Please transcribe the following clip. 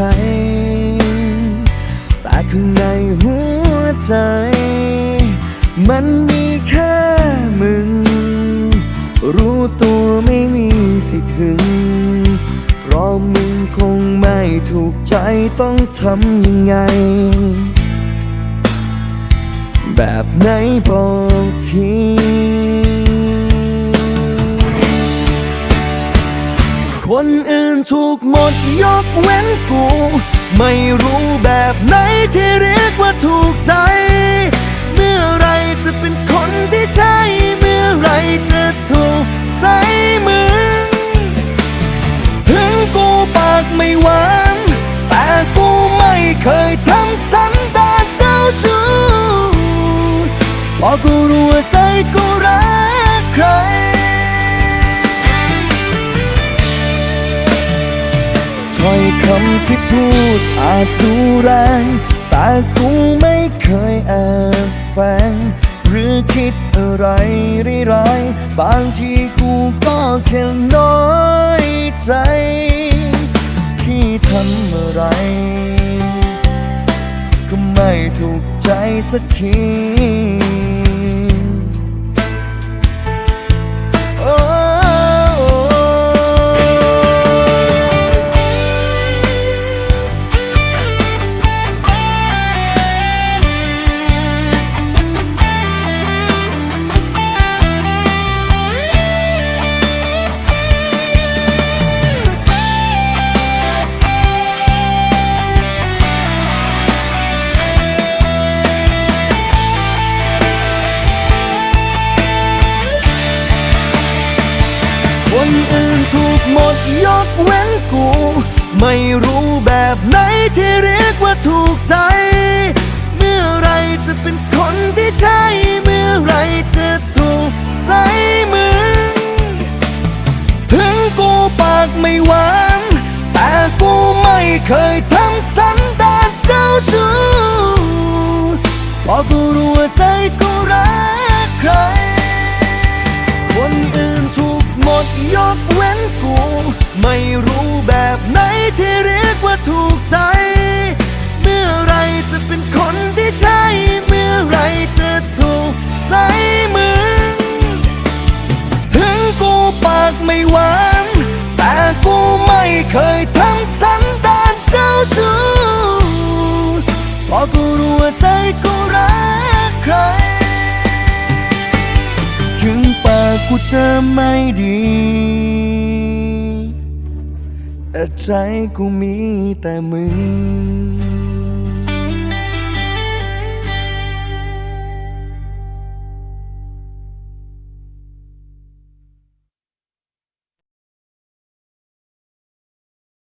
ร แต่ข้างในหัวใจ มันมีแค่มึง รู้ตัวไม่มีสิทธิ์หึง เพราะมึงคงไม่ถูกใจต้องทำยังไง แบบไหนบอกที คนอื่นถูกหมดยกเว้นกู ไม่รู้แบบไหนที่เรียกว่าถูกใจ เมื่อไรจะเป็นคนที่ใช่ เมื่อไรจะถูกใจมึง ถึงกูปากไม่หวาน แต่กูไม่เคยทำสันดานเจ้าชู้เพราะกูรู้ว่าใจกู ที่พูดอาจดูแรง แต่กูไม่เคยแอบแฝงหรือคิดอะไรร้ายๆบางทีกูก็แค่น้อยใจ ที่ทำอะไร ก็ไม่ถูกใจสักที นอื่นถูกหมดยกเว้นกู ไม่รู้แบบไหนที่เรียกว่าถูกใจ เมื่อไรจะเป็นคนที่ใช่ เมื่อไรจะถูกใจมึง ถึงกูปากไม่หวาน แต่กูไม่เคยท ดยกเว้นกู ไม่รู้แบบไหนที่เรียกว่าถูกใจ เมื่อไรจะเป็นคนที่ใช่ เมื่อไรจะถูกใจมึง ถึงกูปากไม่หวาน แต่กูไม่เคยท กูเจอไม่ดี แต่ใจกูมีแต่มึง